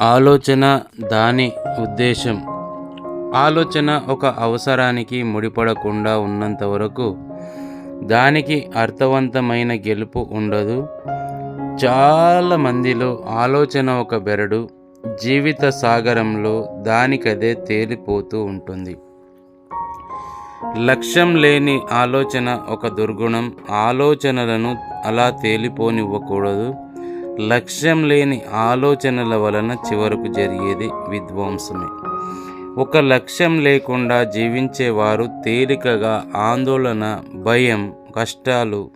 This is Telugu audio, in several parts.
ఆలోచన దాని ఉద్దేశం. ఆలోచన ఒక అవసరానికి ముడిపడకుండా ఉన్నంత వరకు దానికి అర్థవంతమైన గెలుపు ఉండదు. చాలా మందిలో ఆలోచన ఒక బెరడు జీవిత సాగరంలో దానికదే తేలిపోతూ ఉంటుంది. లక్ష్యం లేని ఆలోచన ఒక దుర్గుణం. ఆలోచనలను అలా తేలిపోనివ్వకూడదు. లక్ష్యం లేని ఆలోచనల వలన చివరకు జరిగేది విధ్వంసమే. ఒక లక్ష్యం లేకుండా జీవించేవారు తేలికగా ఆందోళన భయం కష్టాలు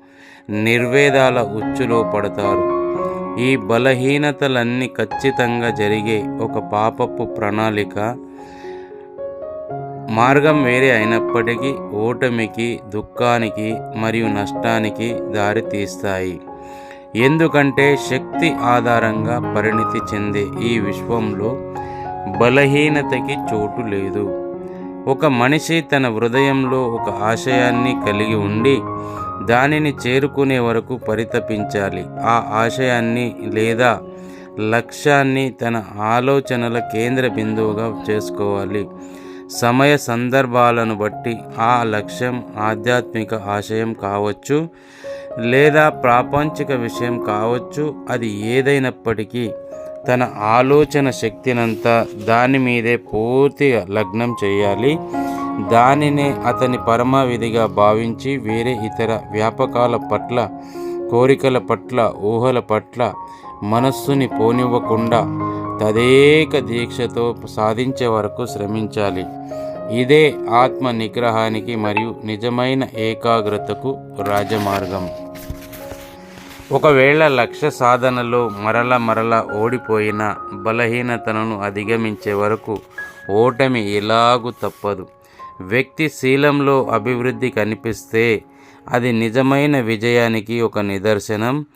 నిర్వేదాల ఉచ్చులో పడతారు. ఈ బలహీనతలన్నీ ఖచ్చితంగా జరిగే ఒక పాపపు ప్రణాళిక మార్గం వేరే అయినప్పటికీ ఓటమికి దుఃఖానికి మరియు నష్టానికి దారితీస్తాయి. ఎందుకంటే శక్తి ఆధారంగా పరిణితి చెందే ఈ విశ్వంలో బలహీనతకి చోటు లేదు. ఒక మనిషి తన హృదయంలో ఒక ఆశయాన్ని కలిగి ఉండి దానిని చేరుకునే వరకు పరితపించాలి. ఆ ఆశయాన్ని లేదా లక్ష్యాన్ని తన ఆలోచనల కేంద్ర బిందువుగా చేసుకోవాలి. సమయ సందర్భాలను బట్టి ఆ లక్ష్యం ఆధ్యాత్మిక ఆశయం కావచ్చు లేదా ప్రాపంచిక విషయం కావచ్చు. అది ఏదైనప్పటికీ తన ఆలోచన శక్తినంతా దాని మీదే పూర్తిగా లగ్నం చేయాలి. దానినే అతని పరమావిధిగా భావించి వేరే ఇతర వ్యాపకాల పట్ల కోరికల పట్ల ఊహల పట్ల మనస్సుని పోనివ్వకుండా తదేక దీక్షతో సాధించే వరకు శ్రమించాలి. ఇదే ఆత్మ నిగ్రహానికి మరియు నిజమైన ఏకాగ్రతకు రాజమార్గం. ఒకవేళ లక్ష్య సాధనలో మరల మరల ఓడిపోయిన బలహీనతను అధిగమించే వరకు ఓటమి ఎలాగూ తప్పదు. వ్యక్తి శీలంలో అభివృద్ధి కనిపిస్తే అది నిజమైన విజయానికి ఒక నిదర్శనం.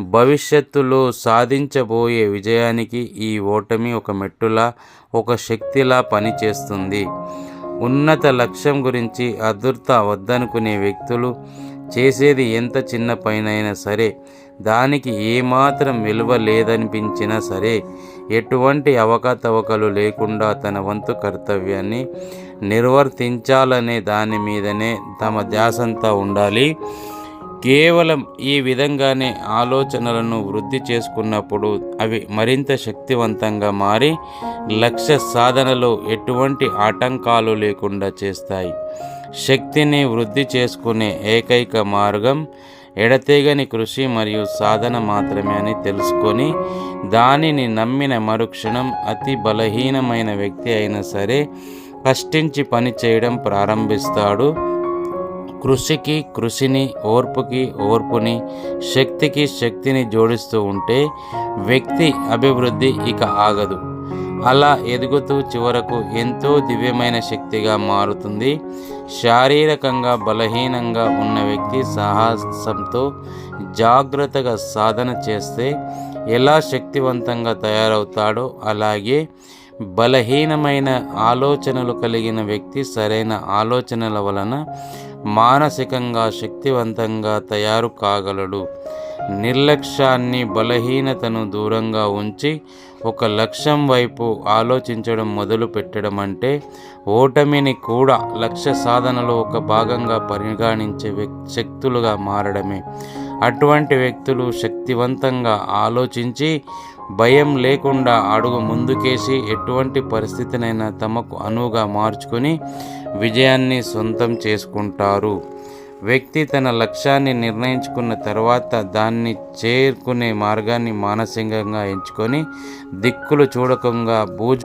భవిష్యత్తులో సాధించబోయే విజయానికి ఈ ఓటమి ఒక మెట్టులా ఒక శక్తిలా పనిచేస్తుంది. ఉన్నత లక్ష్యం గురించి అదుర్త వద్దనుకునే వ్యక్తులు చేసేది ఎంత చిన్న పైనైనా సరే దానికి ఏమాత్రం విలువ లేదనిపించినా సరే ఎటువంటి అవకతవకలు లేకుండా తన వంతు కర్తవ్యాన్ని నిర్వర్తించాలనే దాని మీదనే తమ ధ్యాసంతా ఉండాలి. కేవలం ఈ విధంగానే ఆలోచనలను వృద్ధి చేసుకున్నప్పుడు అవి మరింత శక్తివంతంగా మారి లక్ష్య సాధనలో ఎటువంటి ఆటంకాలు లేకుండా చేస్తాయి. శక్తిని వృద్ధి చేసుకునే ఏకైక మార్గం ఎడతెగని కృషి మరియు సాధన మాత్రమే అని తెలుసుకొని దానిని నమ్మిన మరుక్షణం అతి బలహీనమైన వ్యక్తి అయినా సరే కష్టించి పని చేయడం ప్రారంభిస్తాడు. కృషికి కృషిని ఓర్పుకి ఓర్పుని శక్తికి శక్తిని జోడిస్తూ ఉంటే వ్యక్తి అభివృద్ధి ఇక ఆగదు. అలా ఎదుగుతూ చివరకు ఎంతో దివ్యమైన శక్తిగా మారుతుంది. శారీరకంగా బలహీనంగా ఉన్న వ్యక్తి సాహసంతో జాగ్రత్తగా సాధన చేస్తే ఎలా శక్తివంతంగా తయారవుతాడో అలాగే బలహీనమైన ఆలోచనలు కలిగిన వ్యక్తి సరైన ఆలోచనల వలన మానసికంగా శక్తివంతంగా తయారు కాగలడు. నిర్లక్ష్యాన్ని బలహీనతను దూరంగా ఉంచి ఒక లక్ష్యం వైపు ఆలోచించడం మొదలు పెట్టడం అంటే ఓటమిని కూడా లక్ష్య సాధనలో ఒక భాగంగా పరిగణించే శక్తులుగా మారడమే. అటువంటి వ్యక్తులు శక్తివంతంగా ఆలోచించి భయం లేకుండా అడుగు ముందుకేసి ఎటువంటి పరిస్థితినైనా తమకు అనువుగా మార్చుకొని విజయాన్ని సొంతం చేసుకుంటారు. వ్యక్తి తన లక్ష్యాన్ని నిర్ణయించుకున్న తర్వాత దాన్ని చేరుకునే మార్గాన్ని మానసికంగా ఎంచుకొని దిక్కులు చూడకంగా భూజ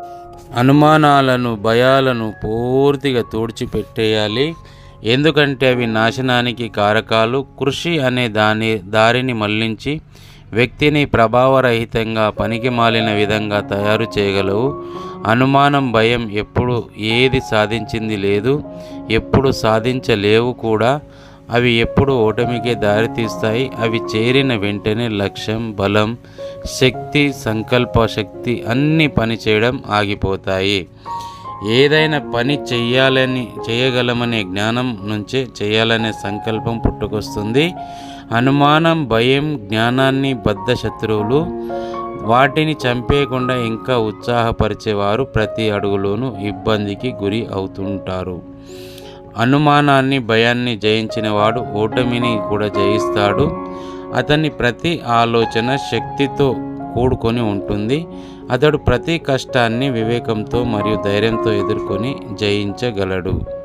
అనుమానాలను భయాలను పూర్తిగా తోడ్చిపెట్టేయాలి. ఎందుకంటే అవి నాశనానికి కారకాలు. కృషి అనే దాని దారిని మళ్ళించి వ్యక్తిని ప్రభావరహితంగా పనికి మాలిన విధంగా తయారు చేయగలవు. అనుమానం భయం ఎప్పుడు ఏది సాధించింది లేదు ఎప్పుడు సాధించలేవు కూడా. అవి ఎప్పుడు ఓటమికే దారితీస్తాయి. అవి చేరిన వెంటనే లక్ష్యం బలం శక్తి సంకల్ప శక్తి అన్నీ పనిచేయడం ఆగిపోతాయి. ఏదైనా పని చేయాలని చేయగలమనే జ్ఞానం నుంచే చేయాలనే సంకల్పం పుట్టుకొస్తుంది. అనుమానం భయం జ్ఞానాన్ని బద్ధ శత్రువులు వాటిని చంపేయకుండా ఇంకా ఉత్సాహపరిచేవారు ప్రతి అడుగులోనూ ఇబ్బందికి గురి అవుతుంటారు. అనుమానాన్ని భయాన్ని జయించినవాడు ఓటమిని కూడా జయిస్తాడు. అతని ప్రతి ఆలోచన శక్తితో కూడుకొని ఉంటుంది. అతడు ప్రతి కష్టాన్ని వివేకంతో మరియు ధైర్యంతో ఎదుర్కొని జయించగలడు.